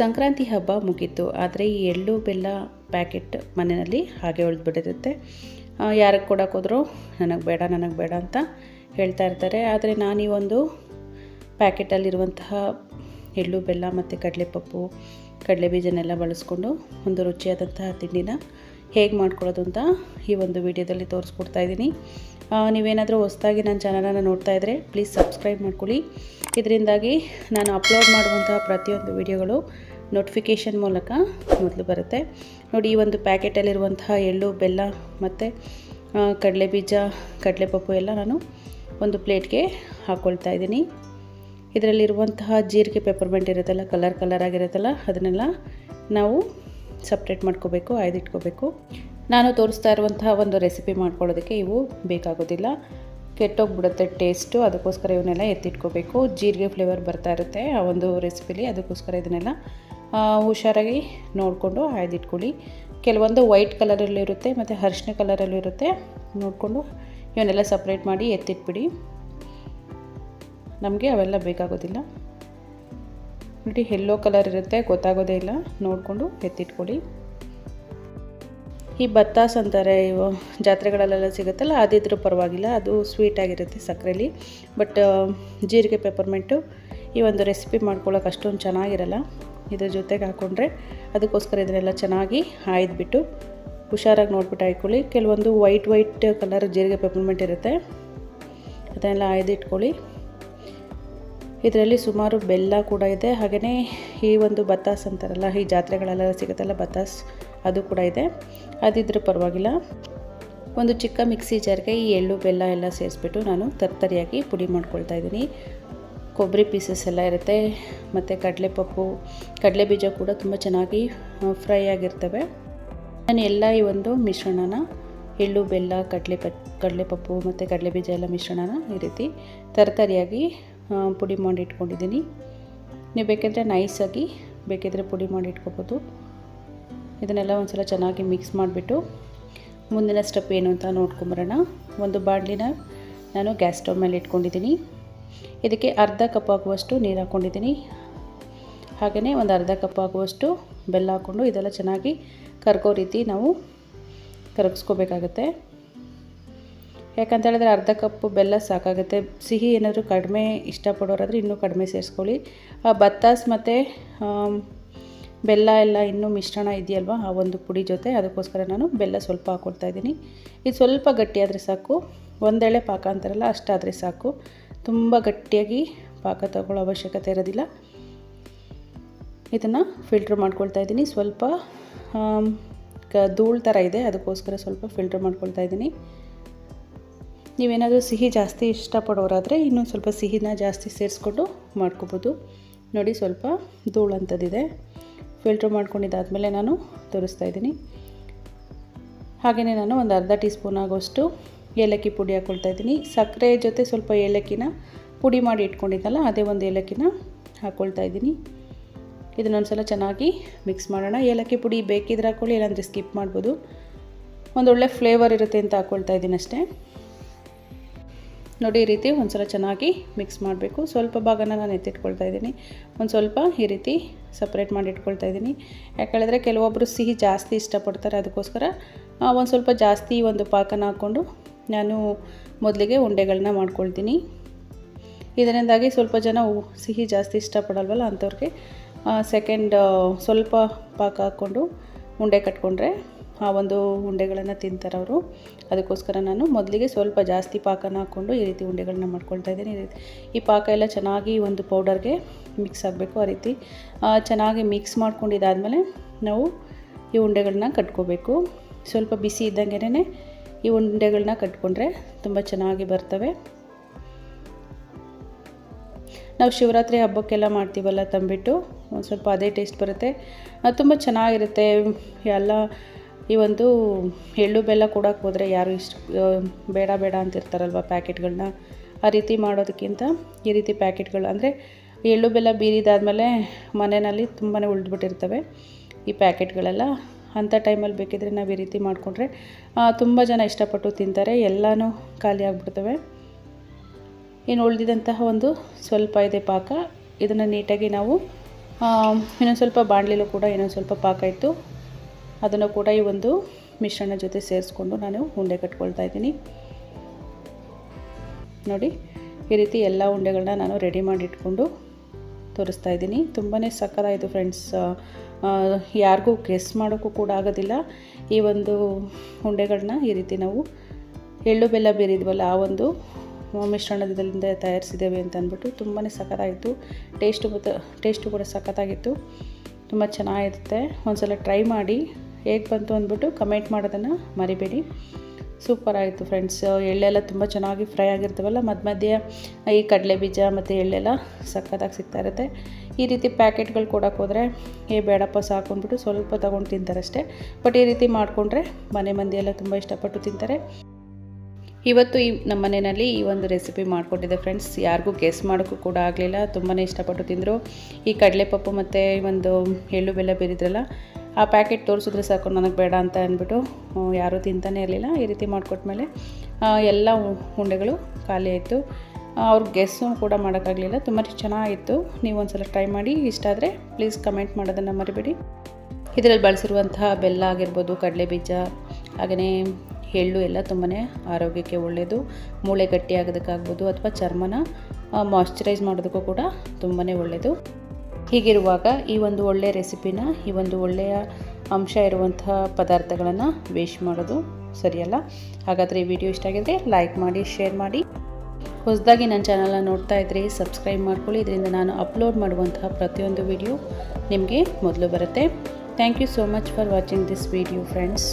ಸಂಕ್ರಾಂತಿ ಹಬ್ಬ ಮುಗೀತು, ಆದರೆ ಈ ಎಳ್ಳು ಬೆಲ್ಲ ಪ್ಯಾಕೆಟ್ ಮನೆಯಲ್ಲಿ ಹಾಗೆ ಉಳಿದ್ಬಿಟ್ಟಿರುತ್ತೆ. ಯಾರಿಗೆ ಕೊಡೋಕ್ಕೋದ್ರೂ ನನಗೆ ಬೇಡ ನನಗೆ ಬೇಡ ಅಂತ ಹೇಳ್ತಾ ಇರ್ತಾರೆ. ಆದರೆ ನಾನು ಈ ಒಂದು ಪ್ಯಾಕೆಟಲ್ಲಿರುವಂತಹ ಎಳ್ಳು, ಬೆಲ್ಲ ಮತ್ತು ಕಡಲೆಪಪ್ಪು, ಕಡಲೆ ಬೀಜನೆಲ್ಲ ಬಳಸ್ಕೊಂಡು ಒಂದು ರುಚಿಯಾದಂತಹ ತಿಂಡಿನ ಹೇಗೆ ಮಾಡ್ಕೊಳ್ಳೋದು ಅಂತ ಈ ಒಂದು ವಿಡಿಯೋದಲ್ಲಿ ತೋರಿಸ್ಕೊಡ್ತಾ ಇದ್ದೀನಿ. ನೀವೇನಾದರೂ ಹೊಸದಾಗಿ ನನ್ನ ಚಾನಲನ್ನು ನೋಡ್ತಾ ಇದ್ದರೆ ಪ್ಲೀಸ್ ಸಬ್ಸ್ಕ್ರೈಬ್ ಮಾಡ್ಕೊಳ್ಳಿ. ಇದರಿಂದಾಗಿ ನಾನು ಅಪ್ಲೋಡ್ ಮಾಡುವಂತಹ ಪ್ರತಿಯೊಂದು ವಿಡಿಯೋಗಳು ನೋಟಿಫಿಕೇಷನ್ ಮೂಲಕ ಮೊದಲು ಬರುತ್ತೆ. ನೋಡಿ, ಈ ಒಂದು ಪ್ಯಾಕೆಟಲ್ಲಿರುವಂತಹ ಎಳ್ಳು, ಬೆಲ್ಲ ಮತ್ತು ಕಡಲೆ ಬೀಜ ಕಡಲೆ ಪಪ್ಪು ಎಲ್ಲ ನಾನು ಒಂದು ಪ್ಲೇಟ್ಗೆ ಹಾಕ್ಕೊಳ್ತಾ ಇದ್ದೀನಿ. ಇದರಲ್ಲಿರುವಂತಹ ಜೀರಿಗೆ ಪೆಪರ್ಮೆಂಟ್ ಇರುತ್ತಲ್ಲ ಕಲರ್ ಕಲರ್ ಆಗಿರುತ್ತಲ್ಲ, ಅದನ್ನೆಲ್ಲ ನಾವು ಸಪ್ರೇಟ್ ಮಾಡ್ಕೋಬೇಕು, ಆಯ್ದಿಟ್ಕೋಬೇಕು. ನಾನು ತೋರಿಸ್ತಾ ಇರುವಂತಹ ಒಂದು ರೆಸಿಪಿ ಮಾಡ್ಕೊಳ್ಳೋದಕ್ಕೆ ಇವು ಬೇಕಾಗೋದಿಲ್ಲ. ಕೆಟ್ಟೋಗ್ಬಿಡುತ್ತೆ ಟೇಸ್ಟು ಅದಕ್ಕೋಸ್ಕರ ಇವನ್ನೆಲ್ಲ ಎತ್ತಿಟ್ಕೋಬೇಕು. ಜೀರಿಗೆ ಫ್ಲೇವರ್ ಬರ್ತಾ ಇರುತ್ತೆ ಆ ಒಂದು ರೆಸಿಪಿಲಿ ಅದಕ್ಕೋಸ್ಕರ ಇದನ್ನೆಲ್ಲ ಹುಷಾರಾಗಿ ನೋಡಿಕೊಂಡು ಆಯ್ದಿಟ್ಕೊಳ್ಳಿ ಕೆಲವೊಂದು ವೈಟ್ ಕಲರಲ್ಲಿರುತ್ತೆ, ಮತ್ತು ಅರಿಶಿನ ಕಲರಲ್ಲಿರುತ್ತೆ. ನೋಡಿಕೊಂಡು ಇವನ್ನೆಲ್ಲ ಸಪ್ರೇಟ್ ಮಾಡಿ ಎತ್ತಿಟ್ಬಿಡಿ. ನಮಗೆ ಅವೆಲ್ಲ ಬೇಕಾಗೋದಿಲ್ಲ. ನೋಡಿ ಎಲ್ಲೋ ಕಲರ್ ಇರುತ್ತೆ, ಗೊತ್ತಾಗೋದೇ ಇಲ್ಲ. ನೋಡಿಕೊಂಡು ಎತ್ತಿಟ್ಕೊಳ್ಳಿ. ಈ ಬತ್ತಾಸ್ ಅಂತಾರೆ, ಇವು ಜಾತ್ರೆಗಳಲ್ಲೆಲ್ಲ ಸಿಗುತ್ತಲ್ಲ, ಅದಿದ್ರೂ ಪರವಾಗಿಲ್ಲ, ಅದು ಸ್ವೀಟ್ ಆಗಿರುತ್ತೆ ಸಕ್ಕರೆಲಿ ಬಟ್ ಜೀರಿಗೆ ಪೆಪ್ಪರ್ಮೆಂಟು ಈ ಒಂದು ರೆಸಿಪಿ ಮಾಡ್ಕೊಳ್ಳೋಕೆ ಅಷ್ಟೊಂದು ಚೆನ್ನಾಗಿರಲ್ಲ. ಇದ್ರ ಜೊತೆಗೆ ಹಾಕ್ಕೊಂಡ್ರೆ ಅದಕ್ಕೋಸ್ಕರ ಇದನ್ನೆಲ್ಲ ಚೆನ್ನಾಗಿ ಆಯ್ದುಬಿಟ್ಟು ಹುಷಾರಾಗಿ ನೋಡ್ಬಿಟ್ಟು ಹಾಕ್ಕೊಳ್ಳಿ ಕೆಲವೊಂದು ವೈಟ್ ವೈಟ್ ಕಲರ್ ಜೀರಿಗೆ ಪೆಪ್ಪರ್ಮೆಂಟ್ ಇರುತ್ತೆ. ಅದನ್ನೆಲ್ಲ ಆಯ್ದಿಟ್ಕೊಳ್ಳಿ. ಇದರಲ್ಲಿ ಸುಮಾರು ಬೆಲ್ಲ ಕೂಡ ಇದೆ. ಹಾಗೆಯೇ ಈ ಒಂದು ಬತ್ತಾಸ್ ಅಂತಾರಲ್ಲ, ಈ ಜಾತ್ರೆಗಳೆಲ್ಲ ಸಿಗುತ್ತಲ್ಲ ಬತ್ತಾಸ್ ಅದು ಕೂಡ ಇದೆ. ಅದಿದ್ರೂ ಪರವಾಗಿಲ್ಲ. ಒಂದು ಚಿಕ್ಕ ಮಿಕ್ಸಿ ಜಾರ್ಗೆ ಈ ಎಳ್ಳು, ಬೆಲ್ಲ ಎಲ್ಲ ಸೇರಿಸ್ಬಿಟ್ಟು ನಾನು ತರ್ತರಿಯಾಗಿ ಪುಡಿ ಮಾಡ್ಕೊಳ್ತಾ ಇದ್ದೀನಿ. ಕೊಬ್ಬರಿ ಪೀಸಸ್ ಎಲ್ಲ ಇರುತ್ತೆ. ಮತ್ತು ಕಡಲೆಪಪ್ಪು, ಕಡಲೆ ಬೀಜ ಕೂಡ ತುಂಬ ಚೆನ್ನಾಗಿ ಫ್ರೈ ಆಗಿರ್ತವೆ. ನಾನು ಎಲ್ಲ ಈ ಒಂದು ಮಿಶ್ರಣನ, ಎಳ್ಳು, ಬೆಲ್ಲ, ಕಡಲೆ ಪ ಕಡಲೆಪಪ್ಪು ಮತ್ತು ಕಡಲೆ ಬೀಜ ಎಲ್ಲ ಮಿಶ್ರಣನ ಈ ರೀತಿ ತರತರಿಯಾಗಿ ಪುಡಿ ಮಾಡಿ ಇಟ್ಕೊಂಡಿದ್ದೀನಿ. ನೀವು ಬೇಕಿದ್ರೆ ನೈಸಾಗಿ ಬೇಕಿದ್ರೆ ಪುಡಿ ಮಾಡಿ ಇಟ್ಕೊಬೋದು. ಇದನ್ನೆಲ್ಲ ಒಂದು ಸಲ ಚೆನ್ನಾಗಿ ಮಿಕ್ಸ್ ಮಾಡಿಬಿಟ್ಟು ಮುಂದಿನ ಸ್ಟೆಪ್ ಏನು ಅಂತ ನೋಡ್ಕೊಂಬರೋಣ. ಒಂದು ಬಾಂಡ್ಲಿನ ನಾನು ಗ್ಯಾಸ್ ಸ್ಟವ್ ಮೇಲೆ ಇಟ್ಕೊಂಡಿದ್ದೀನಿ. ಇದಕ್ಕೆ ಅರ್ಧ ಕಪ್ ಆಗುವಷ್ಟು ನೀರು ಹಾಕ್ಕೊಂಡಿದ್ದೀನಿ. ಹಾಗೆಯೇ ಒಂದು ಅರ್ಧ ಕಪ್ ಆಗುವಷ್ಟು ಬೆಲ್ಲ ಹಾಕ್ಕೊಂಡು ಇದೆಲ್ಲ ಚೆನ್ನಾಗಿ ಕರ್ಗೋ ರೀತಿ ನಾವು ಕರಗಿಸ್ಕೋಬೇಕಾಗತ್ತೆ. ಯಾಕಂತ ಹೇಳಿದ್ರೆ ಅರ್ಧ ಕಪ್ಪು ಬೆಲ್ಲ ಸಾಕಾಗುತ್ತೆ. ಸಿಹಿ ಏನಾದರೂ ಕಡಿಮೆ ಇಷ್ಟಪಡೋರಾದರೆ ಇನ್ನೂ ಕಡಿಮೆ ಸೇರಿಸ್ಕೊಳ್ಳಿ. ಆ ಬತ್ತಾಸ್ ಮತ್ತು ಬೆಲ್ಲ ಎಲ್ಲ ಇನ್ನೂ ಮಿಶ್ರಣ ಇದೆಯಲ್ವ ಆ ಒಂದು ಪುಡಿ ಜೊತೆ, ಅದಕ್ಕೋಸ್ಕರ ನಾನು ಬೆಲ್ಲ ಸ್ವಲ್ಪ ಹಾಕ್ಕೊಳ್ತಾ ಇದ್ದೀನಿ. ಇದು ಸ್ವಲ್ಪ ಗಟ್ಟಿಯಾದರೆ ಸಾಕು. ಒಂದೆಳೆ ಪಾಕ ಅಂತಾರಲ್ಲ ಅಷ್ಟಾದರೆ ಸಾಕು. ತುಂಬ ಗಟ್ಟಿಯಾಗಿ ಪಾಕ ತಗೊಳ್ಳೋ ಅವಶ್ಯಕತೆ ಇರೋದಿಲ್ಲ. ಇದನ್ನು ಫಿಲ್ಟ್ರ್ ಮಾಡ್ಕೊಳ್ತಾ ಇದ್ದೀನಿ. ಸ್ವಲ್ಪ ಧೂಳು ಥರ ಇದೆ. ಅದಕ್ಕೋಸ್ಕರ ಸ್ವಲ್ಪ ಫಿಲ್ಟ್ರ್ ಮಾಡ್ಕೊಳ್ತಾ ಇದ್ದೀನಿ. ನೀವೇನಾದರೂ ಸಿಹಿ ಜಾಸ್ತಿ ಇಷ್ಟಪಡೋರಾದರೆ ಇನ್ನೊಂದು ಸ್ವಲ್ಪ ಸಿಹಿನ ಜಾಸ್ತಿ ಸೇರಿಸ್ಕೊಂಡು ಮಾಡ್ಕೋಬೋದು. ನೋಡಿ, ಸ್ವಲ್ಪ ಧೂಳು ಅಂಥದ್ದಿದೆ ಫಿಲ್ಟ್ರ್ ಮಾಡ್ಕೊಂಡಿದ್ದಾದಮೇಲೆ ನಾನು ತೋರಿಸ್ತಾ ಇದ್ದೀನಿ. ಹಾಗೆಯೇ ನಾನು ಒಂದು ಅರ್ಧ ಟೀ ಸ್ಪೂನ್ ಆಗೋಷ್ಟು ಏಲಕ್ಕಿ ಪುಡಿ ಹಾಕ್ಕೊಳ್ತಾ ಇದ್ದೀನಿ. ಸಕ್ಕರೆ ಜೊತೆ ಸ್ವಲ್ಪ ಏಲಕ್ಕಿನ ಪುಡಿ ಮಾಡಿ ಇಟ್ಕೊಂಡಿದ್ದಲ್ಲ, ಅದೇ ಒಂದು ಏಲಕ್ಕಿನ ಹಾಕ್ಕೊಳ್ತಾ ಇದ್ದೀನಿ. ಇದನ್ನೊಂದು ಸಲ ಚೆನ್ನಾಗಿ ಮಿಕ್ಸ್ ಮಾಡೋಣ. ಏಲಕ್ಕಿ ಪುಡಿ ಬೇಕಿದ್ರೆ ಹಾಕ್ಕೊಳ್ಳಿ ಇಲ್ಲಾಂದರೆ ಸ್ಕಿಪ್ ಮಾಡ್ಬೋದು. ಒಂದೊಳ್ಳೆ ಫ್ಲೇವರ್ ಇರುತ್ತೆ ಅಂತ ಹಾಕ್ಕೊಳ್ತಾ ಇದ್ದೀನಿ ಅಷ್ಟೇ. ನೋಡಿ, ಈ ರೀತಿ ಒಂದು ಸಲ ಚೆನ್ನಾಗಿ ಮಿಕ್ಸ್ ಮಾಡಬೇಕು. ಸ್ವಲ್ಪ ಭಾಗನ ನಾನು ಎತ್ತಿಟ್ಕೊಳ್ತಾ ಇದ್ದೀನಿ. ಒಂದು ಸ್ವಲ್ಪ ಈ ರೀತಿ ಸಪ್ರೇಟ್ ಮಾಡಿ ಇಟ್ಕೊಳ್ತಾ ಇದ್ದೀನಿ. ಯಾಕೇಳಿದ್ರೆ ಕೆಲವೊಬ್ಬರು ಸಿಹಿ ಜಾಸ್ತಿ ಇಷ್ಟಪಡ್ತಾರೆ, ಅದಕ್ಕೋಸ್ಕರ ಒಂದು ಸ್ವಲ್ಪ ಜಾಸ್ತಿ ಒಂದು ಪಾಕನ ಹಾಕ್ಕೊಂಡು ನಾನು ಮೊದಲಿಗೆ ಉಂಡೆಗಳನ್ನ ಮಾಡ್ಕೊಳ್ತೀನಿ. ಇದರಿಂದಾಗಿ ಸ್ವಲ್ಪ ಜನ ಸಿಹಿ ಜಾಸ್ತಿ ಇಷ್ಟಪಡಲ್ವಲ್ಲ ಅಂಥವ್ರಿಗೆ ಸೆಕೆಂಡ್ ಸ್ವಲ್ಪ ಪಾಕ ಹಾಕ್ಕೊಂಡು ಉಂಡೆ ಕಟ್ಕೊಂಡ್ರೆ ಆ ಒಂದು ಉಂಡೆಗಳನ್ನು ತಿಂತಾರೆ ಅವರು. ಅದಕ್ಕೋಸ್ಕರ ನಾನು ಮೊದಲಿಗೆ ಸ್ವಲ್ಪ ಜಾಸ್ತಿ ಪಾಕನ ಹಾಕ್ಕೊಂಡು ಈ ರೀತಿ ಉಂಡೆಗಳನ್ನ ಮಾಡ್ಕೊಳ್ತಾ ಇದ್ದೀನಿ. ಈ ರೀತಿ ಈ ಪಾಕ ಎಲ್ಲ ಚೆನ್ನಾಗಿ ಒಂದು ಪೌಡರ್ಗೆ ಮಿಕ್ಸ್ ಆಗಬೇಕು ಆ ರೀತಿ. ಚೆನ್ನಾಗಿ ಮಿಕ್ಸ್ ಮಾಡ್ಕೊಂಡಿದ್ದಾದಮೇಲೆ ನಾವು ಈ ಉಂಡೆಗಳನ್ನ ಕಟ್ಕೋಬೇಕು. ಸ್ವಲ್ಪ ಬಿಸಿ ಇದ್ದಂಗೆ ಈ ಉಂಡೆಗಳನ್ನ ಕಟ್ಕೊಂಡ್ರೆ ತುಂಬ ಚೆನ್ನಾಗಿ ಬರ್ತವೆ. ನಾವು ಶಿವರಾತ್ರಿ ಹಬ್ಬಕ್ಕೆಲ್ಲ ಮಾಡ್ತೀವಲ್ಲ ತಂಬಿಟ್ಟು, ಒಂದು ಸ್ವಲ್ಪ ಅದೇ ಟೇಸ್ಟ್ ಬರುತ್ತೆ. ತುಂಬ ಚೆನ್ನಾಗಿರುತ್ತೆ. ಎಲ್ಲ ಈ ಒಂದು ಎಳ್ಳು ಬೆಲ್ಲ ಕೊಡೋಕೆ ಹೋದರೆ ಯಾರು ಇಷ್ಟು ಬೇಡ ಬೇಡ ಅಂತಿರ್ತಾರಲ್ವ ಪ್ಯಾಕೆಟ್ಗಳನ್ನ ಆ ರೀತಿ ಮಾಡೋದಕ್ಕಿಂತ ಈ ರೀತಿ ಪ್ಯಾಕೆಟ್ಗಳು, ಅಂದರೆ ಎಳ್ಳು ಬೆಲ್ಲ ಬೀರಿದಾದಮೇಲೆ ಮನೆಯಲ್ಲಿ ತುಂಬಾ ಉಳಿದ್ಬಿಟ್ಟಿರ್ತವೆ ಈ ಪ್ಯಾಕೆಟ್ಗಳೆಲ್ಲ. ಅಂಥ ಟೈಮಲ್ಲಿ ಬೇಕಿದ್ರೆ ನಾವು ಈ ರೀತಿ ಮಾಡಿಕೊಂಡ್ರೆ ತುಂಬ ಜನ ಇಷ್ಟಪಟ್ಟು ತಿಂತಾರೆ, ಎಲ್ಲನೂ ಖಾಲಿ ಆಗಿಬಿಡ್ತವೆ. ಇನ್ನು ಉಳಿದಿದಂತಹ ಒಂದು ಸ್ವಲ್ಪ ಇದೆ ಪಾಕ, ಇದನ್ನು ನೀಟಾಗಿ ನಾವು ಇನ್ನೊಂದು ಸ್ವಲ್ಪ ಬಾಣಲಿಲೂ ಕೂಡ ಇನ್ನೊಂದು ಸ್ವಲ್ಪ ಪಾಕ ಇತ್ತು. ಅದನ್ನು ಕೂಡ ಈ ಒಂದು ಮಿಶ್ರಣ ಜೊತೆ ಸೇರಿಸ್ಕೊಂಡು ನಾನು ಉಂಡೆ ಕಟ್ಕೊಳ್ತಾ ಇದ್ದೀನಿ. ನೋಡಿ, ಈ ರೀತಿ ಎಲ್ಲ ಉಂಡೆಗಳನ್ನ ನಾನು ರೆಡಿ ಮಾಡಿ ಇಟ್ಕೊಂಡು ತೋರಿಸ್ತಾ ಇದ್ದೀನಿ. ತುಂಬಾ ಸಕ್ಕತ್ತಾಯಿತು ಫ್ರೆಂಡ್ಸ್. ಯಾರಿಗೂ ಗೆಸ್ ಮಾಡೋಕ್ಕೂ ಕೂಡ ಆಗೋದಿಲ್ಲ. ಈ ಒಂದು ಉಂಡೆಗಳನ್ನ ಈ ರೀತಿ ನಾವು ಎಳ್ಳು ಬೆಲ್ಲ ಬೇರಿದ್ವಲ್ಲ ಆ ಒಂದು ಮಿಶ್ರಣದಿಂದ ತಯಾರಿಸಿದ್ದೇವೆ ಅಂತ ಅಂದ್ಬಿಟ್ಟು ತುಂಬಾ ಸಖತ್ತಾಯಿತು ಟೇಸ್ಟು ಮತ್ತು ಟೇಸ್ಟು ಕೂಡ ಸಖತ್ತಾಗಿತ್ತು. ತುಂಬ ಚೆನ್ನಾಗಿರುತ್ತೆ. ಒಂದು ಸಲ ಟ್ರೈ ಮಾಡಿ ಹೇಗೆ ಬಂತು ಅಂದ್ಬಿಟ್ಟು ಕಮೆಂಟ್ ಮಾಡೋದನ್ನು ಮರಿಬೇಡಿ. ಸೂಪರ್ ಆಯಿತು ಫ್ರೆಂಡ್ಸ್ ಎಳ್ಳೆಲ್ಲ ತುಂಬ ಚೆನ್ನಾಗಿ ಫ್ರೈ ಆಗಿರ್ತವಲ್ಲ ಮಧ್ಯ ಮಧ್ಯೆ ಈ ಕಡಲೆ ಬೀಜ ಮತ್ತು ಎಳ್ಳೆಲ್ಲ ಸಕ್ಕತ್ತಾಗಿ ಸಿಗ್ತಾ ಇರುತ್ತೆ. ಈ ರೀತಿ ಪ್ಯಾಕೆಟ್ಗಳು ಕೊಡೋಕೆ ಹೋದರೆ, ಏ ಬೇಡಪ್ಪ ಸಾಕು ಅಂದ್ಬಿಟ್ಟು ಸ್ವಲ್ಪ ತೊಗೊಂಡು ತಿಂತಾರಷ್ಟೇ. ಬಟ್ ಈ ರೀತಿ ಮಾಡಿಕೊಂಡ್ರೆ ಮನೆ ಮಂದಿ ಎಲ್ಲ ತುಂಬ ಇಷ್ಟಪಟ್ಟು ತಿಂತಾರೆ. ಇವತ್ತು ಈ ನಮ್ಮ ಮನೆಯಲ್ಲಿ ಈ ಒಂದು ರೆಸಿಪಿ ಮಾಡಿಕೊಟ್ಟಿದ್ದೆ ಫ್ರೆಂಡ್ಸ್ ಯಾರಿಗೂ ಗೆಸ್ ಮಾಡೋಕ್ಕೂ ಕೂಡ ಆಗಲಿಲ್ಲ. ತುಂಬಾ ಇಷ್ಟಪಟ್ಟು ತಿಂದರು. ಈ ಕಡಲೆಪಪ್ಪು ಮತ್ತು ಈ ಒಂದು ಎಳ್ಳು ಬೆಲ್ಲ ಬೇರಿದ್ರಲ್ಲ ಆ ಪ್ಯಾಕೆಟ್ ತೋರಿಸಿದ್ರೆ ಸಾಕು, ನನಗೆ ಬೇಡ ಅಂತ ಅಂದ್ಬಿಟ್ಟು ಯಾರೂ ತಿಂತಾನೆ ಇರಲಿಲ್ಲ. ಈ ರೀತಿ ಮಾಡಿಕೊಟ್ಮೇಲೆ ಎಲ್ಲ ಉಂಡೆಗಳು ಖಾಲಿ ಆಯಿತು. ಅವ್ರ ಗೆಸ್ಸು ಕೂಡ ಮಾಡೋಕ್ಕಾಗಲಿಲ್ಲ. ತುಂಬ ಚೆನ್ನಾಗಿತ್ತು. ನೀವು ಒಂದು ಸಲ ಟ್ರೈ ಮಾಡಿ, ಇಷ್ಟ ಆದರೆ ಪ್ಲೀಸ್ ಕಮೆಂಟ್ ಮಾಡೋದನ್ನು ಮರಿಬೇಡಿ. ಇದರಲ್ಲಿ ಬಳಸಿರುವಂತಹ ಬೆಲ್ಲ ಆಗಿರ್ಬೋದು ಕಡಲೆ ಬೀಜ ಹಾಗೆಯೇ ಎಳ್ಳು ಎಲ್ಲ ತುಂಬಾ ಆರೋಗ್ಯಕ್ಕೆ ಒಳ್ಳೆಯದು ಮೂಳೆ ಗಟ್ಟಿ ಆಗೋದಕ್ಕಾಗ್ಬೋದು ಅಥವಾ ಚರ್ಮನ ಮಾಯಶ್ಚರೈಸ್ ಮಾಡೋದಕ್ಕೂ ಕೂಡ ತುಂಬಾ ಒಳ್ಳೆಯದು ಹೀಗಿರುವಾಗ ಈ ಒಂದು ಒಳ್ಳೆಯ ರೆಸಿಪಿನ, ಈ ಒಂದು ಒಳ್ಳೆಯ ಅಂಶ ಇರುವಂತಹ ಪದಾರ್ಥಗಳನ್ನು ವೇಸ್ಟ್ ಮಾಡೋದು ಸರಿಯಲ್ಲ. ಹಾಗಾದರೆ ಈ ವಿಡಿಯೋ ಇಷ್ಟ ಆಗಿದ್ರೆ ಲೈಕ್ ಮಾಡಿ ಶೇರ್ ಮಾಡಿ. ಹೊಸದಾಗಿ ನನ್ನ ಚಾನಲನ್ನು ನೋಡ್ತಾ ಇದ್ರಿ ಸಬ್ಸ್ಕ್ರೈಬ್ ಮಾಡ್ಕೊಳ್ಳಿ. ಇದರಿಂದ ನಾನು ಅಪ್ಲೋಡ್ ಮಾಡುವಂತಹ ಪ್ರತಿಯೊಂದು ವಿಡಿಯೋ ನಿಮಗೆ ಮೊದಲು ಬರುತ್ತೆ. Thank you so much for watching this video friends